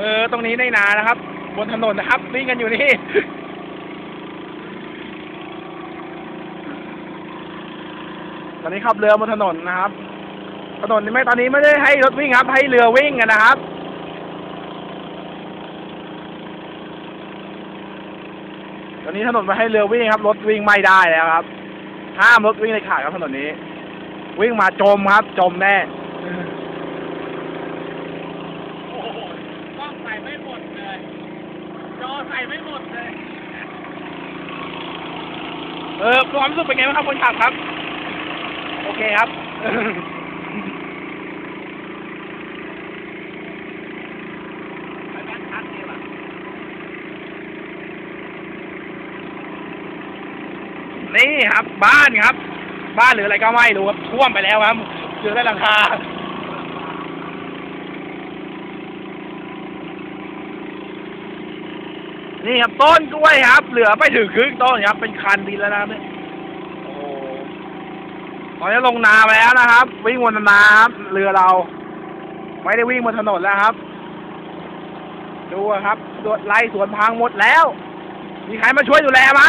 เออ ตรงนี้ในนานะครับ บนถนนนะครับวิ่งกันอยู่นี่ ตอนนี้ขับเรือบนถนนนะครับ ถนนนี้ไม่ตอนนี้ไม่ได้ให้รถวิ่งครับ ให้เรือวิ่งกันนะครับตอนนี้ถนนไม่ให้เรือวิ่งครับ รถวิ่งไม่ได้แล้วครับ ห้ามรถวิ่งในขาดครับถนนนี้ วิ่งมาจมครับ จมแน่ โอ้โหกล้องใส่ ไม่หมดเลย จอใส่ไม่หมดเลย เออความรู้สึกเป็นไงบ้างครับคนขับครับ โอเคครับ ไปบ้านพักดีกว่านี่ครับ บ้านครับ บ้านหรืออะไรก็ไม่รู้ครับท่วมไปแล้วครับเหลือแต่หลังคา นี่ครับต้นกล้วยครับ เหลือไม่ถึงครึ่งต้นครับ เป็นคันดินแล้วนะครับเนี่ยโอ้ตอนนี้ลงนาไปแล้วนะครับ วิ่งบนนาครับ เรือเรา ไม่ได้วิ่งบนถนนแล้วครับ ดูครับสวนไล่สวนพังหมดแล้ว มีใครมาช่วยดูแลไหม